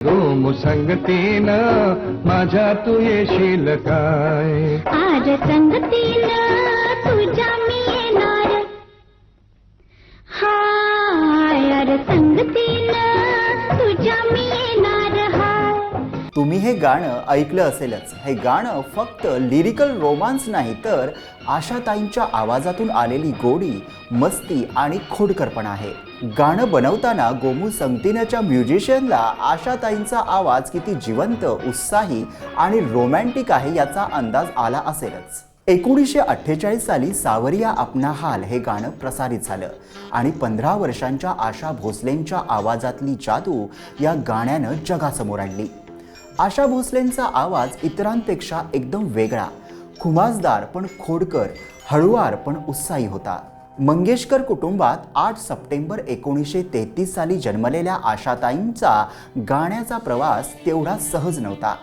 Rome संगतीनं माझ्या तू येशील काय? आज संगतीनं तुझ्या मी येणार. हाय अरे संगतीनं तुम्ही हे गाणं ऐकलं असेलच. हे गाणं फक्त लिरिकल रोमांस नाही तर आशाताईंच्या आवाजातून आलेली गोडी मस्ती आणि खोडकरपणा आहे. गाणं बनवताना गोमू संगतीनाच्या म्युझिशियनला आशाताईंचा आवाज किती जिवंत उत्साही आणि रोमॅन्टिक आहे याचा अंदाज आला असेलच. एकोणीसशे अठ्ठेचाळीस साली सावरिया अपना हाल हे गाणं प्रसारित झालं आणि पंधरा वर्षांच्या आशा भोसलेंच्या आवाजातली जादू या गाण्यानं जगासमोर आणली. आशा भोसलेंचा आवाज इतरांपेक्षा एकदम वेगळा. खुमासदार पण खोडकर हळुवार पण उत्साही होता. मंगेशकर कुटुंबात आठ सप्टेंबर एकोणीसशे तेहतीस साली जन्मलेल्या आशाताईंचा गाण्याचा प्रवास तेवढा सहज नव्हता.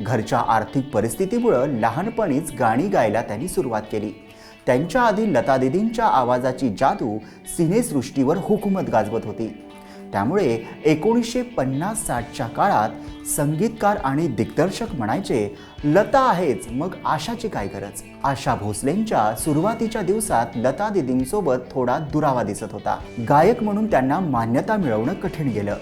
घरच्या आर्थिक परिस्थितीमुळं लहानपणीच गाणी गायला त्यांनी सुरुवात केली. त्यांच्या आधी लतादीदींच्या आवाजाची जादू सिनेसृष्टीवर हुकूमत गाजवत होती. त्यामुळे एकोणीसशे पन्नास साठच्या काळात संगीतकार आणि दिग्दर्शक म्हणायचे लता आहेच मग आशाची काय गरज? आशा भोसलेंच्या सुरुवातीच्या दिवसात लता दिदींसोबत थोडा दुरावा दिसत होता. गायक म्हणून त्यांना मान्यता मिळवणं कठीण गेलं.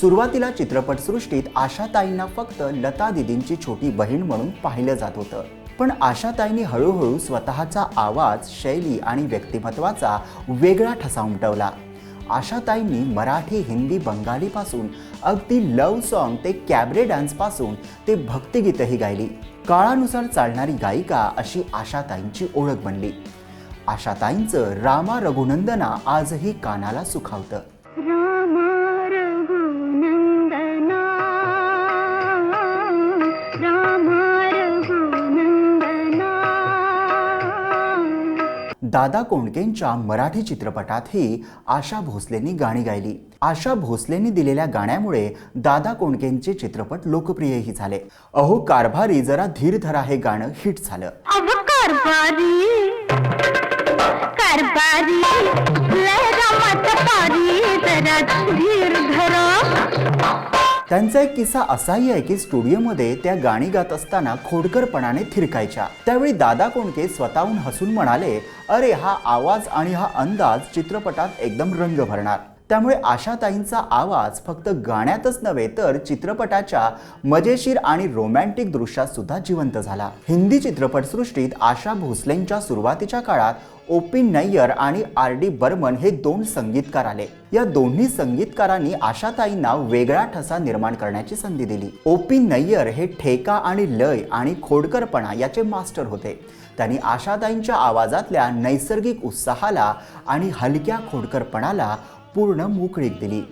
सुरुवातीला चित्रपटसृष्टीत आशाताईंना फक्त लता दिदींची छोटी बहीण म्हणून पाहिलं जात होतं. पण आशाताईंनी हळूहळू स्वतःचा आवाज शैली आणि व्यक्तिमत्वाचा वेगळा ठसा उमटवला. आशाताईंनी मराठी हिंदी बंगालीपासून अगदी लव सॉन्ग ते कॅबरे डान्सपासून ते भक्तिगीतही गायली. काळानुसार चालणारी गायिका अशी आशाताईंची ओळख बनली. आशाताईंचं रामा रघुनंदना आजही कानाला सुखावतं. दादा कोंडकेंच्या मराठी चित्रपटातही आशा भोसलेंनी गाणी गायली. आशा भोसलेंनी दिलेल्या गाण्यामुळे दादा कोंडकेंचे चित्रपट लोकप्रियही झाले. अहो कारभारी जरा धीर धरा हे गाणं हिट झालं. कारभारी कारभारी. त्यांचा एक किस्सा असाही आहे की स्टुडिओमध्ये त्या गाणी गात असताना खोडकरपणाने थिरकायच्या. त्यावेळी दादा कोंडके स्वतःहून हसून म्हणाले अरे हा आवाज आणि हा अंदाज चित्रपटात एकदम रंग भरणार. त्यामुळे आशाताईंचा आवाज फक्त गाण्यातच नव्हे तर चित्रपटाच्या मजेशीर आणि रोमॅन्टिक दृश्यात सुद्धा जिवंत झाला. हिंदी चित्रपटसृष्टीत आशा भोसलेंच्या सुरुवातीच्या काळात ओ पी नय्यर आणि आर डी बर्मन हे दोन संगीतकार आले. या दोन्ही संगीतकारांनी आशाताईंना वेगळा ठसा निर्माण करण्याची संधी दिली. ओ पी नय्यर हे ठेका आणि लय आणि खोडकरपणा याचे मास्टर होते. त्यांनी आशाताईंच्या आवाजातल्या नैसर्गिक उत्साहाला आणि हलक्या खोडकरपणाला पूर्ण मोकळीक दिली.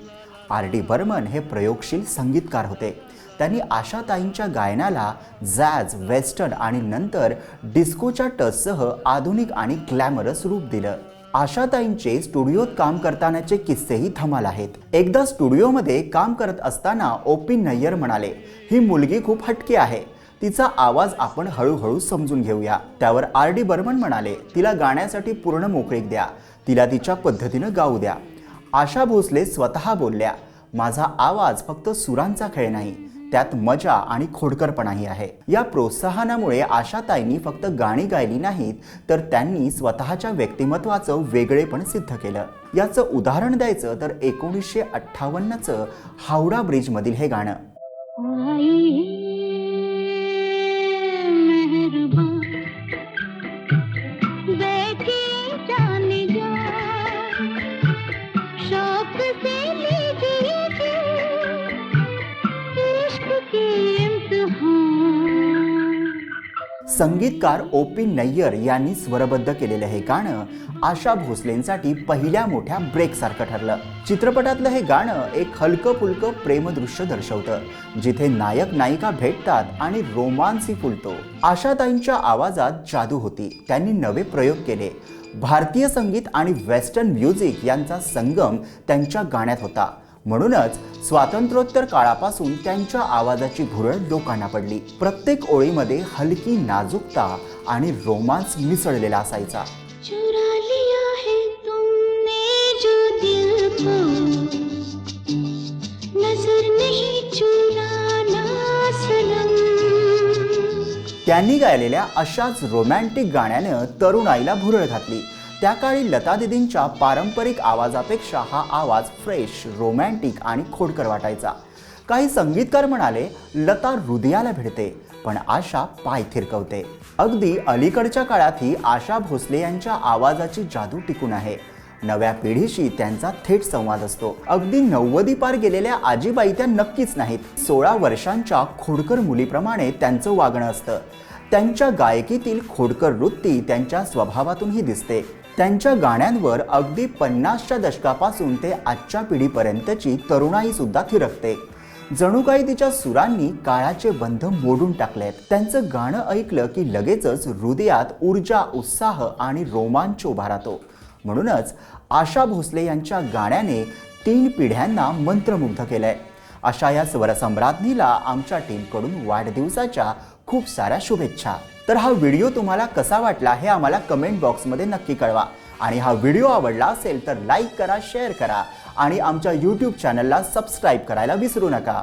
आर डी बर्मन हे प्रयोगशील संगीतकार होते. त्यांनी आशाताईंच्या गायनाला जॅझ वेस्टर्न आणि नंतर डिस्कोच्या टचसह आधुनिक आणि ग्लॅमरस रूप दिलं. आशाताईंचे स्टुडिओत काम करतानाचे किस्सेही धमाल आहेत. एकदा स्टुडिओमध्ये काम करत असताना ओ पी नय्यर म्हणाले ही मुलगी खूप हटकी आहे. तिचा आवाज आपण हळूहळू समजून घेऊया. त्यावर आर डी बर्मन म्हणाले तिला गाण्यासाठी पूर्ण मोकळीक द्या. तिला तिच्या पद्धतीनं गाऊ द्या. आशा भोसले स्वतः बोलल्या माझा आवाज फक्त सुरांचा खेळ नाही त्यात मजा आणि खोडकरपणाही आहे. या प्रोत्साहनामुळे आशाताईंनी फक्त गाणी गायली नाहीत तर त्यांनी स्वतःच्या व्यक्तिमत्वाचं वेगळेपण सिद्ध केलं. याचं उदाहरण द्यायचं तर एकोणीसशे अठ्ठावन्नचं हावडा ब्रिजमधील हे गाणं. संगीतकार ओ पी नय्यर यांनी स्वरबद्ध केलेलं हे गाणं आशा भोसलेंसाठी पहिल्या मोठ्या ब्रेकसारखं ठरलं. चित्रपटातलं हे गाणं एक हलकं फुलकं प्रेमदृश्य दर्शवतं जिथे नायक नायिका भेटतात आणि रोमांसी फुलतो. आशाताईंच्या आवाजात जादू होती. त्यांनी नवे प्रयोग केले. भारतीय संगीत आणि वेस्टर्न म्युझिक यांचा संगम त्यांच्या गाण्यात होता. म्हणूनच स्वातंत्र्योत्तर काळापासून त्यांच्या आवाजाची भुरळ लोकांना पडली. प्रत्येक ओळीमध्ये हलकी नाजुकता आणि रोमांस मिसळलेला असायचा. त्यांनी गायलेल्या अशाच रोमॅन्टिक गाण्यानं तरुणाईला भुरळ घातली. त्या काळी लता दिदींच्या पारंपरिक आवाजापेक्षा हा आवाज फ्रेश रोमॅन्टिक आणि खोडकर वाटायचा. काही संगीतकार म्हणाले लता हृदयाला भिडते पण आशा पाय थिरकवते. अगदी अलीकडच्या काळातही आशा भोसले यांच्या आवाजाची जादू टिकून आहे. नव्या पिढीशी त्यांचा थेट संवाद असतो. अगदी नव्वदी पार गेलेल्या आजीबाई त्या नक्कीच नाहीत. सोळा वर्षांच्या खोडकर मुलीप्रमाणे त्यांचं वागणं असतं. त्यांच्या गायकीतील खोडकर वृत्ती त्यांच्या स्वभावातूनही दिसते. त्यांच्या गाण्यांवर अगदी पन्नासच्या दशकापासून ते आजच्या पिढीपर्यंतची तरुणाई सुद्धा थिरकते. जणू काही तिच्या सुरांनी काळाचे बंध मोडून टाकलेत. त्यांचं गाणं ऐकलं की लगेचच हृदयात ऊर्जा उत्साह आणि रोमांच उभा राहतो. म्हणूनच आशा भोसले यांच्या गाण्याने तीन पिढ्यांना मंत्रमुग्ध केलंय. अशा या स्वरसम्राज्ञीला आमच्या टीमकडून वाढदिवसाच्या खूप साऱ्या शुभेच्छा. तर हा व्हिडिओ तुम्हाला कसा वाटला हे आम्हाला कमेंट बॉक्समध्ये नक्की कळवा. आणि हा व्हिडिओ आवडला असेल तर लाईक करा शेअर करा आणि आमच्या यूट्यूब चॅनलला सबस्क्राईब करायला विसरू नका.